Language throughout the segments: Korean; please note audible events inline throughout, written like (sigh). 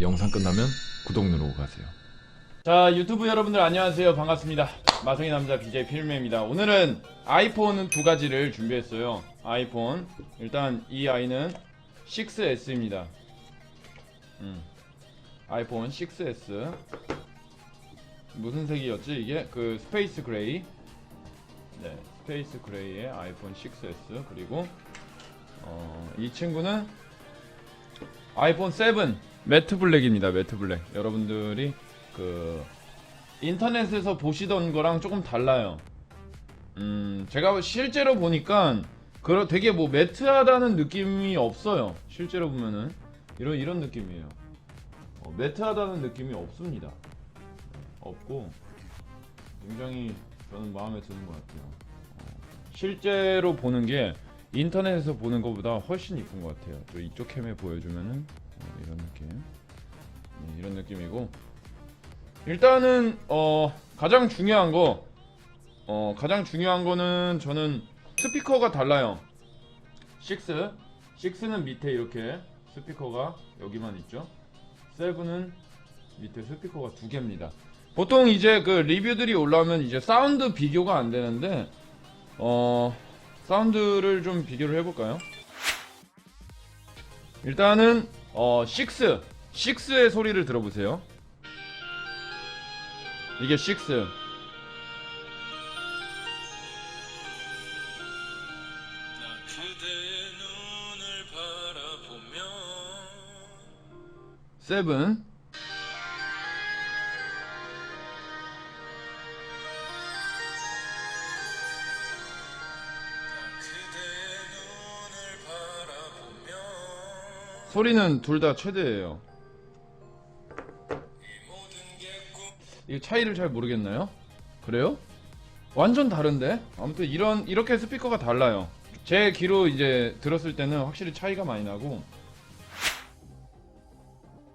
영상 끝나면 구독 누르고 가세요. 자 유튜브 여러분들 안녕하세요. 반갑습니다. 마성의 남자 BJ 필메입니다. 오늘은 아이폰 두 가지를 준비했어요. 아이폰 일단 이 아이는 6S입니다. 음. 아이폰 6S 무슨 색이었지 이게? 그 스페이스 그레이. 네 스페이스 그레이의 아이폰 6S 그리고 어, 이 친구는 아이폰 7 매트 블랙입니다 매트 블랙 여러분들이 그 인터넷에서 보시던 거랑 조금 달라요. 음, 제가 실제로 보니까 그러 되게 뭐 매트하다는 느낌이 없어요. 실제로 보면은 이런 이런 느낌이에요. 어, 매트하다는 느낌이 없습니다. 없고 굉장히 저는 마음에 드는 것 같아요. 어, 실제로 보는 게 인터넷에서 보는 것보다 훨씬 이쁜 것 같아요. 또 이쪽 캠에 보여주면은 어, 이런 느낌, 네, 이런 느낌이고 일단은 어 가장 중요한 거 어, 가장 중요한 거는 저는 스피커가 달라요. 6 6는 밑에 이렇게 스피커가 여기만 있죠. 7은 밑에 스피커가 두 개입니다. 보통 이제 그 리뷰들이 올라오면 이제 사운드 비교가 안 되는데 어 사운드를 좀 비교를 해볼까요? 일단은 어 6, 6의 소리를 들어보세요. 이게 6 그대의 소리는 둘 다 최대예요. 이 차이를 잘 모르겠나요? 그래요? 완전 다른데? 아무튼 이런 이렇게 스피커가 달라요. 제 귀로 이제 들었을 때는 확실히 차이가 많이 나고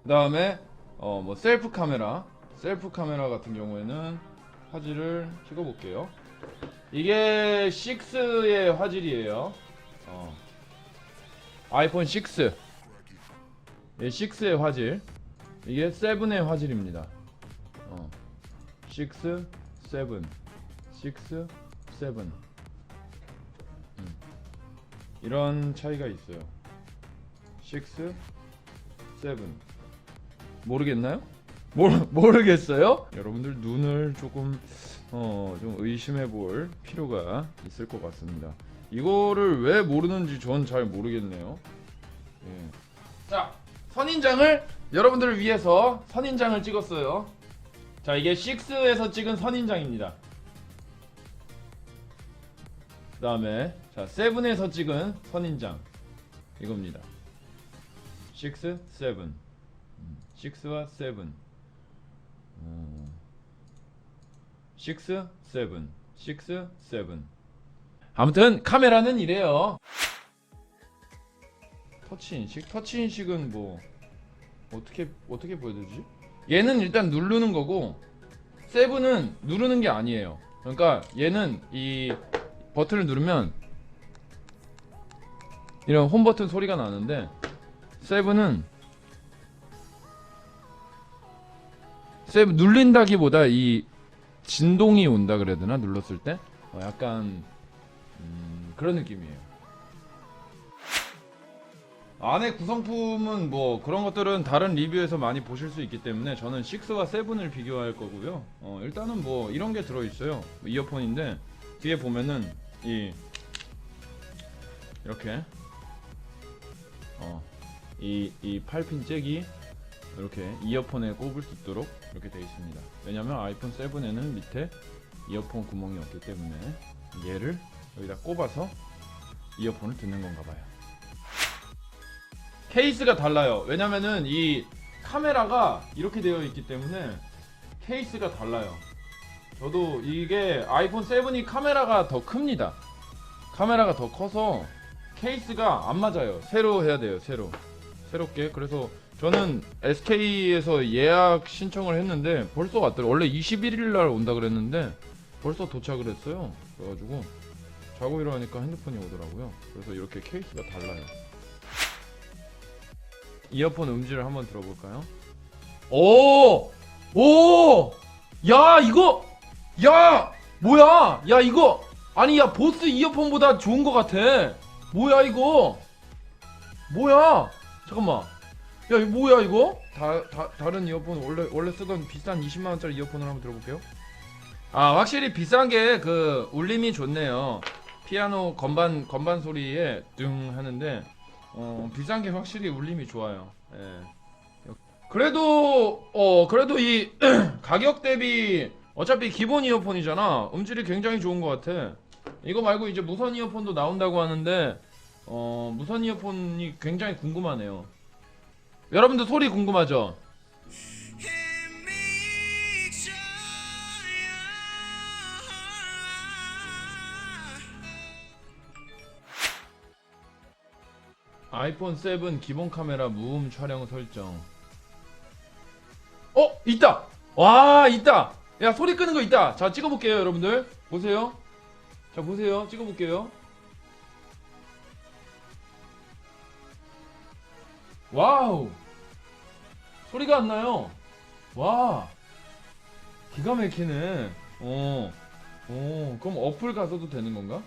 그 다음에 어 뭐 셀프 카메라 셀프 카메라 같은 경우에는 화질을 찍어 볼게요. 이게 6의 화질이에요. 어. 아이폰 6. 예, 6의 화질. 이게 7의 화질입니다. 어. 6, 7, 6, 7. 음. 이런 차이가 있어요. 6, 7. 모르겠나요? 모르, 모르겠어요? 여러분들 눈을 조금 어, 좀 의심해 볼 필요가 있을 것 같습니다. 이거를 왜 모르는지 전 잘 모르겠네요. 예. 자, 선인장을 여러분들을 위해서 선인장을 찍었어요. 자, 이게 6에서 찍은 선인장입니다. 그 다음에, 자, 7에서 찍은 선인장. 이겁니다. 6, 7. 음, 6와 7. 음, 6, 7. 6, 7. 아무튼, 카메라는 이래요. 터치 인식? 터치 인식은 뭐, 어떻게, 어떻게 보여드리지? 얘는 일단 누르는 거고 세븐은 누르는 게 아니에요. 그러니까 얘는 이 버튼을 누르면 이런 홈 버튼 소리가 나는데 세븐은 세븐 눌린다기보다 이 진동이 온다 그래야 되나 눌렀을 때 어, 약간 음, 그런 느낌이에요. 안에 구성품은 뭐 그런 것들은 다른 리뷰에서 많이 보실 수 있기 때문에 저는 6와 7을 비교할 거고요. 어, 일단은 뭐 이런 게 들어있어요. 이어폰인데 뒤에 보면은 이 이렇게 어, 이, 이 8핀 잭이 이렇게 이어폰에 꼽을 수 있도록 이렇게 되어 있습니다. 왜냐면 아이폰 7에는 밑에 이어폰 구멍이 없기 때문에 얘를 여기다 꼽아서 이어폰을 듣는 건가 봐요. 케이스가 달라요. 왜냐면은 이 카메라가 이렇게 되어 있기 때문에 케이스가 달라요. 저도 이게 아이폰 7이 카메라가 더 큽니다. 카메라가 더 커서 케이스가 안 맞아요. 새로 해야 돼요. 새로. 새롭게. 그래서 저는 SK에서 예약 신청을 했는데 벌써 왔더라고요. 원래 21일 날 온다 그랬는데 벌써 도착을 했어요. 그래가지고 자고 일어나니까 핸드폰이 오더라고요. 그래서 이렇게 케이스가 달라요. 이어폰 음질을 한번 들어볼까요? 오! 오! 야, 이거! 야! 뭐야? 야, 이거! 아니, 야, 보스 이어폰보다 좋은 것 같아. 뭐야, 이거? 뭐야? 잠깐만. 야, 이거 뭐야, 이거? 다, 다, 다른 이어폰, 원래, 원래 쓰던 비싼 20만원짜리 이어폰을 한번 들어볼게요. 아, 확실히 비싼 게 그 울림이 좋네요. 피아노 건반, 건반 소리에 등 하는데, 어, 비싼 게 확실히 울림이 좋아요. 예. 그래도 어 그래도 이 (clears throat) 가격 대비 어차피 기본 이어폰이잖아 음질이 굉장히 좋은 것 같아 이거 말고 이제 무선 이어폰도 나온다고 하는데 어 무선 이어폰이 굉장히 궁금하네요 여러분들 소리 궁금하죠? 아이폰 7 기본 카메라 무음 촬영 설정. 어? 있다! 와 있다! 야 소리 끄는 거 있다! 자 찍어볼게요 여러분들. 보세요. 자 보세요. 찍어볼게요. 와우! 소리가 안 나요. 와! 기가 막히네. 어, 어 그럼 어플 가서도 되는 건가?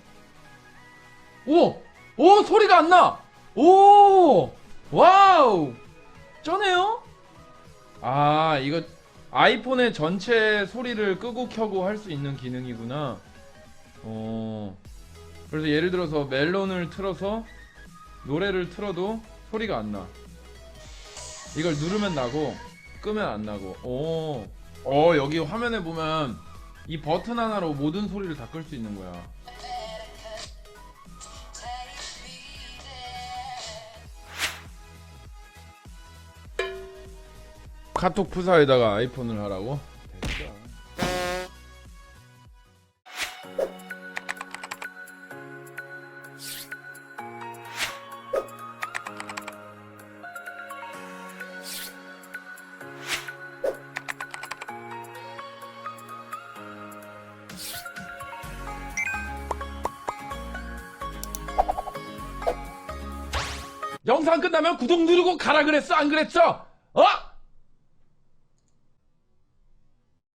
오! 오 소리가 안 나! 오! 와우! 쩌네요? 아, 이거 아이폰의 전체 소리를 끄고 켜고 할 수 있는 기능이구나. 어. 그래서 예를 들어서 멜론을 틀어서 노래를 틀어도 소리가 안 나. 이걸 누르면 나고 끄면 안 나고. 오. 어, 여기 화면에 보면 이 버튼 하나로 모든 소리를 다 끌 수 있는 거야. 카톡 프사에다가 아이폰을 하라고? 영상 끝나면 구독 누르고 가라 그랬어 안 그랬어? 어?